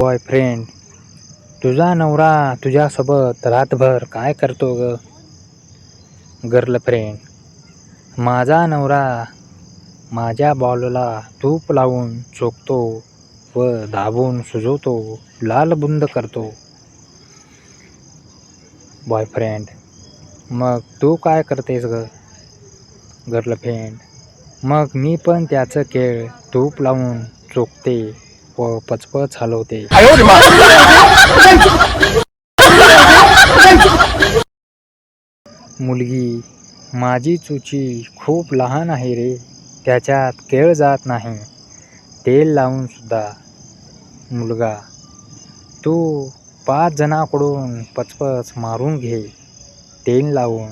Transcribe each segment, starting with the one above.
Boyfriend तुझा नवरा तुझ्यासोबत रातभर काय करतो ग? गर्लफ्रेंड माझा नवरा माझ्या बॉलला तूप लावून चोखतो व दाबून सुजवतो लाल बुंद करतो. बॉयफ्रेंड मग तू काय करतेस ग? गर्लफ्रेंड मग मी पण त्याचं केळ तूप लावून चोखते. प पचपच हलवते. मुलगी माझी चुची खूप लहान आहे रे त्याच्यात केळ जात नाही. तेल लावून सुद्धा. मुलगा तू पाच जणाकडून पचपच मारून घे तेल लावून.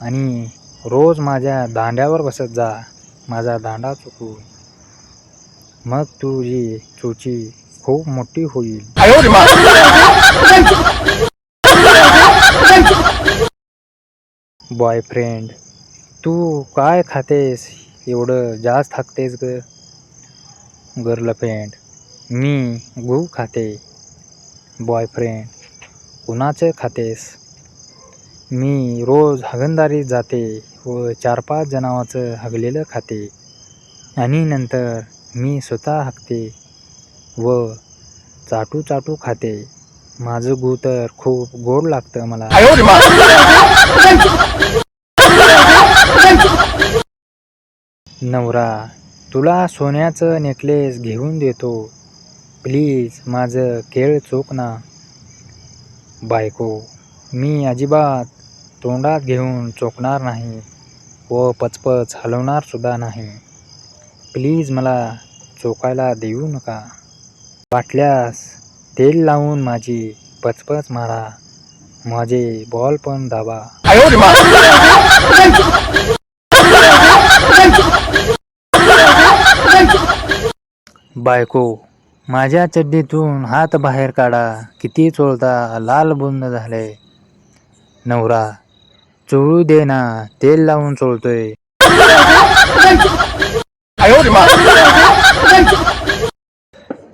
आणि रोज माझ्या दांड्यावर बसत जा माझा दांडा चुकून. मग तुझी चुची खूप मोठी होईल. बॉयफ्रेंड तू काय खातेस? एवढं जास्त थाकतेस ग. गर्लफ्रेंड मी गू खाते. बॉयफ्रेंड कुणाचं खातेस? मी रोज हगणदारीत जाते व चार पाच जणावाचं हगलेलं खाते. आणि नंतर मी स्वतः हाकते व चाटू चाटू खाते. माझं गू तर खूप गोड लागतं मला. नवरा तुला सोन्याचं नेकलेस घेऊन देतो. प्लीज माझं केळ चोक ना. बायको मी अजिबात तोंडात घेऊन चोकणार नाही व पचपच हलवणार सुद्धा नाही. प्लीज मला चोकायला देऊ नका. वाटल्यास तेल लावून माझी पचपच मारा. माझे बॉल पण दाबा. बायको माझ्या चड्डीतून हात बाहेर काढा. किती चोळता लाल बुंद झाले. नवरा चोळू दे ना तेल लावून चोळतोय.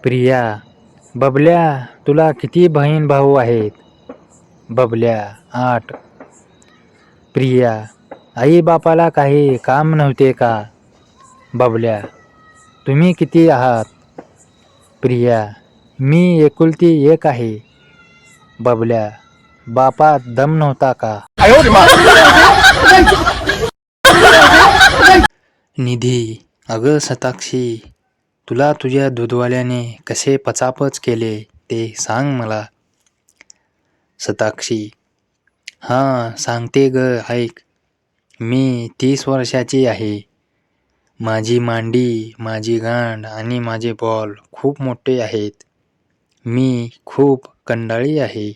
प्रिया बबल्या तुला किती बहीण भाऊ आहेत? बबल्या आठ. प्रिया आई बापाला काही काम नव्हते का? बबल्या तुम्ही किती आहात? प्रिया मी एकुलती एक आहे. बबल्या बापात दम नव्हता का? निधी अगं सताक्षी तुला तुझ्या दूधवाल्याने कसे पचापच केले ते सांग मला. सताक्षी हां सांगते ग ऐक. मी तीस वर्षाची आहे. माझी मांडी माझी गांड आणि माझे बॉल खूप मोठे आहेत. मी खूप कंडाळी आहे.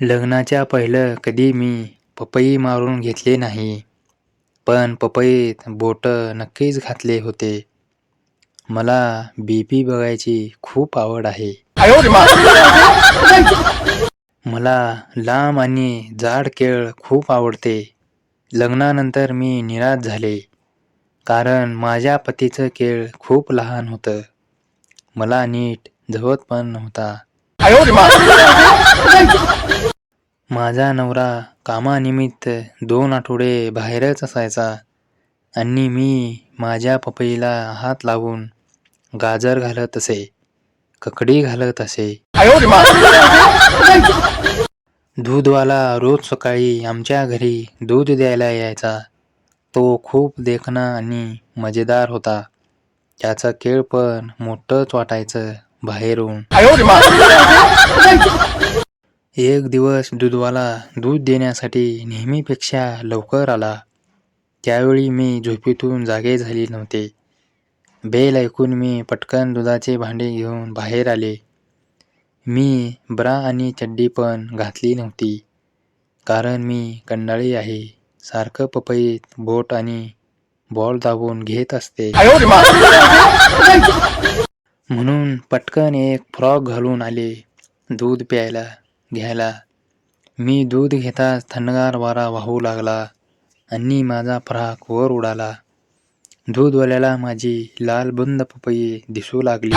लग्नाच्या पहिलं कधी मी पपई मारून घेतले नाही. पण पपईत बोट नक्कीच घातले होते. मला बी पी बघायची खूप आवड आहे. मला लांब आणि जाड केळ खूप आवडते. लग्नानंतर मी निराश झाले. कारण माझ्या पतीचं केळ खूप लहान होतं. मला नीट जवत पण नव्हता. माझा नवरा कामानिमित्त दोन आठवडे बाहेरच असायचा. आणि मी माझ्या पपईला हात लावून गाजर घालत असे ककडी घालत असे. दूधवाला रोज सकाळी आमच्या घरी दूध द्यायला यायचा. तो खूप देखणा आणि मजेदार होता. त्याचं केळ पण मोठंच वाटायचं बाहेरून. एक दिवस दूधवाला दूध देण्यासाठी नेहमीपेक्षा लवकर आला. त्यावेळी मी झोपेतून जागे झाले नव्हते. बेल ऐकून मी पटकन दुधाचे भांडे घेऊन बाहेर आले. मी ब्रा आणि चड्डी पण घातली नव्हती कारण मी कंडाळी आहे. सारखं पपईत बोट आणि बॉल दाबून घेत असते. म्हणून पटकन एक फ्रॉक घालून आले दूध प्यायला. घ्यायला. मी दूध घेताच थंडगार वारा वाहू लागला आणि माझा फ्राक वर उडाला. दूधवाल्याला माझी लाल बुंद पपई दिसू लागली.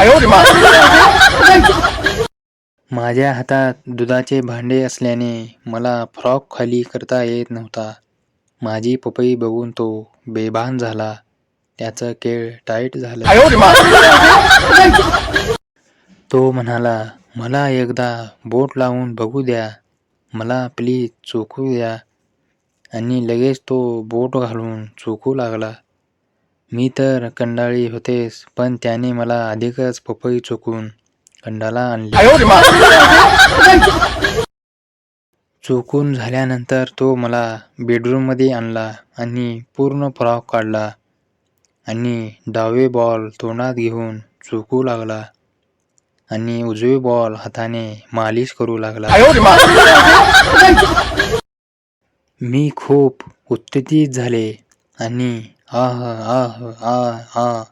माझ्या हातात दुधाचे भांडे असल्याने मला फ्रॉक खाली करता येत नव्हता. माझी पपई बघून तो बेभान झाला. त्याचं केळ टाईट झालं. तो म्हणाला मला एकदा बोट लावून बघू द्या. मला प्लीज चोखू द्या. आणि लगेच तो बोट घालून चोखू लागला. मी तर कंडाळी होतेच पण त्याने मला अधिकच पपई चोखून कंडाला आणली. चोखून झाल्यानंतर तो मला बेडरूममध्ये आणला आणि पूर्ण फ्रॉक काढला. आणि डावे बॉल तोंडात घेऊन चोखू लागला. आणि उजवे बॉल हाताने मालिश करू लागला. मी खूप उत्तेजित झाले आणि आह आह आह आह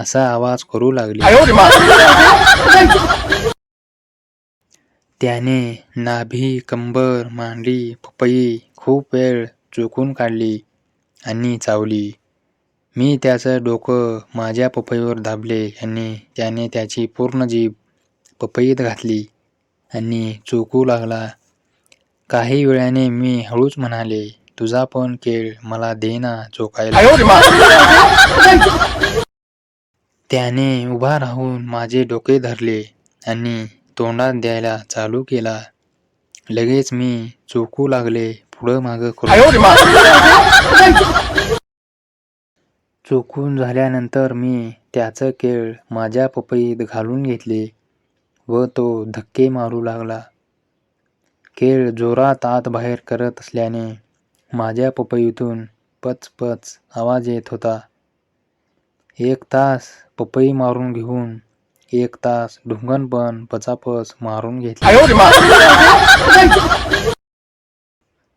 असा आवाज करू लागले. त्याने नाभी कंबर मांडी पपई खूप वेळ चोखून काढली आणि चावली. मी त्याचं डोकं माझ्या पपईवर दाबले आणि त्याने त्याची पूर्ण जीभ पपईत घातली आणि चोखू लागला. काही वेळाने मी हळूच म्हणाले तुझा पण केळ मला दे ना चोखायला त्याने उभा राहून माझे डोके धरले आणि तोंडात द्यायला चालू केला. लगेच मी चोखू लागले पुढं मागं करून. चोखून झाल्यानंतर मी त्याचं केळ माझ्या पपईत घालून घेतले व तो धक्के मारू लागला. केळ जोरात आत बाहेर करत असल्याने माझ्या पपईतून पच पच आवाज येत होता. एक तास पपई मारून घेऊन एक तास ढुंगण पण पचापच मारून घेतली.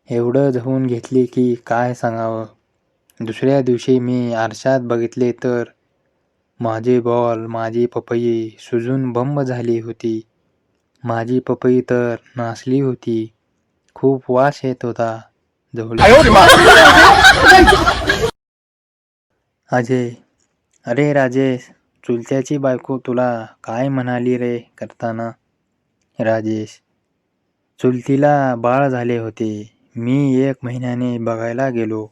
एवढं जवून घेतली की काय सांगावं? दुसऱ्या दिवशी मी आरशात बघितले तर माझे बॉल माझी पपई सुजून बंब झाली होती. माझी पपई तर नासली होती. खूप वास येत होता. जवळ अजय अरे राजेश चुलत्याची बायको तुला काय म्हणाली रे करताना? राजेश चुलतीला बाळ झाले होते. मी एक महिन्याने बघायला गेलो.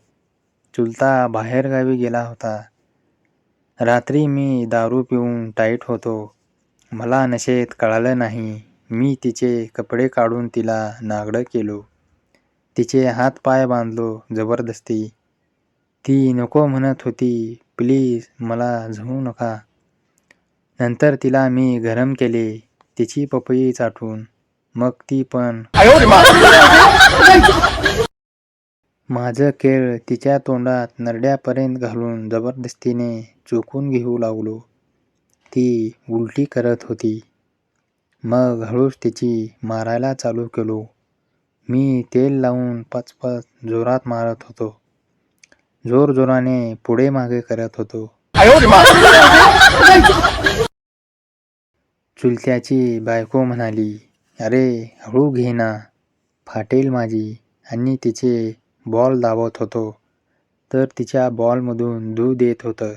चुलता बाहेरगावी गेला होता. रात्री मी दारू पिऊन टाईट होतो. मला नशेत कळालं नाही. मी तिचे कपडे काढून तिला नागडं केलो. तिचे हात पाय बांधलो जबरदस्ती. ती नको म्हणत होती प्लीज मला झवू नका. नंतर तिला मी गरम केले तिची पपई चाटून. मग ती पण माझं केळ तिच्या तोंडात नरड्यापर्यंत घालून जबरदस्तीने चोखून घेऊ लागलो. ती उलटी करत होती. मग हळूच तिची मारायला चालू केलो. मी तेल लावून पचपच जोरात मारत होतो. जोर जोराने पुढे मागे करत होतो. चुलत्याची बायको म्हणाली अरे हळू घे ना. फाटेल माझी आणि तिचे बॉल दाबत होतो. तर तिच्या बॉलमधून दूध येत होतं.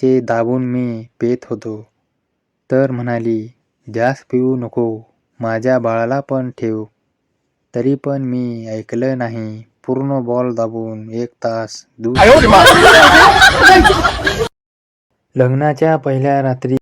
ते दाबून मी पेत होतो. तर म्हणाली जास्त पिऊ नको माझ्या बाळाला पण ठेव. तरी पण मी ऐकलं नाही पूर्ण बॉल दाबून एक तास दूध लग्नाच्या पहिल्या रात्री